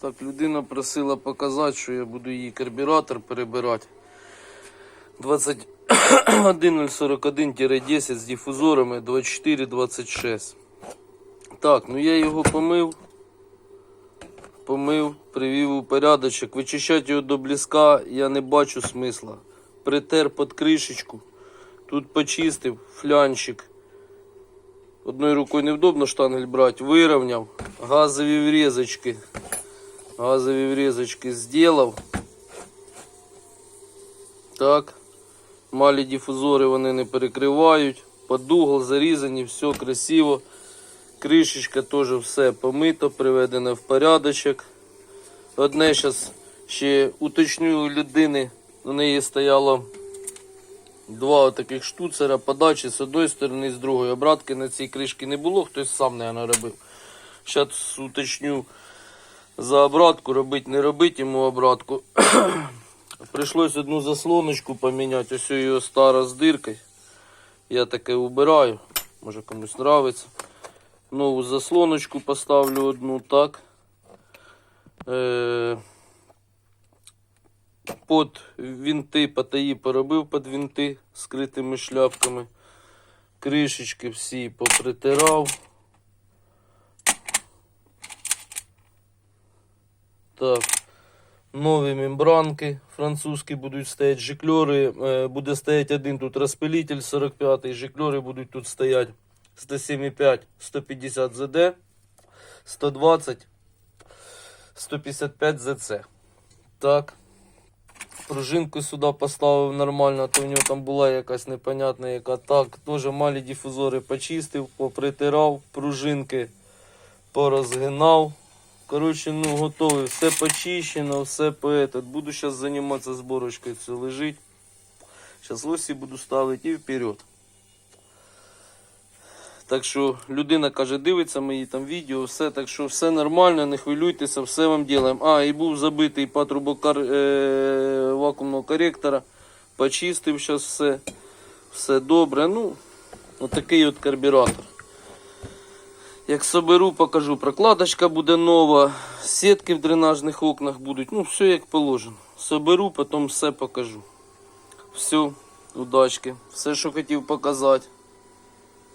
Так, людина просила показати, що я буду її карбюратор перебирати. 21041-10 з дифузорами 24-26. Так, ну я його помив. Помив, привів у порядочок. Вичищати його до бліска я не бачу смисла. Притер під кришечку. Тут почистив флянчик. Одною рукою невдобно штангель брати. Вирівняв. Газові врізочки. Газові врізочки зробив. Так. Малі дифузори вони не перекривають. Под угол зарізані, все красиво. Кришечка теж все помито, приведено в порядочок. Одне зараз ще уточню у людини. У неї стояло два таких штуцера подачі з одної сторони, з другої. Обратки на цій кришці не було, хтось сам, мабуть, робив. Зараз уточню за обратку, робити не робити йому обратку. Прийшлось одну заслоночку поміняти, ось її стара з диркою. Я таке убираю, може комусь нравиться. Нову заслоночку поставлю одну так. Е, под вінти потаї поробив під вінти скритими шляпками. Кришечки всі попритирав. Так. Нові мембранки французькі будуть стояти, жикльори. е, Буде стояти один тут розпилитель 45-й, жикльори будуть тут стояти 107,5, 150 ЗД, 120, 155 ЗЦ. Так. Пружинку сюди поставив нормально, то в нього там була якась непонятна яка. Так, теж малі дифузори почистив, попритирав, пружинки порозгинав. Коротше, ну готовий, все почищено, все по. Буду зараз займатися зборочкою, все лежить. Зараз ось і буду ставити і вперед. Так що людина каже, дивиться мої там відео, все, так що все нормально, не хвилюйтеся, все вам ділаємо. А, і був забитий патрубокар е- вакуумного коректора. Почистив зараз все. Все добре. Ну, отакий от карбюратор. Як соберу, покажу. Прокладочка буде нова, сітки в дренажних окнах будуть. Ну, все як положено. Соберу, потім все покажу. Все, удачки. Все, що хотів показати.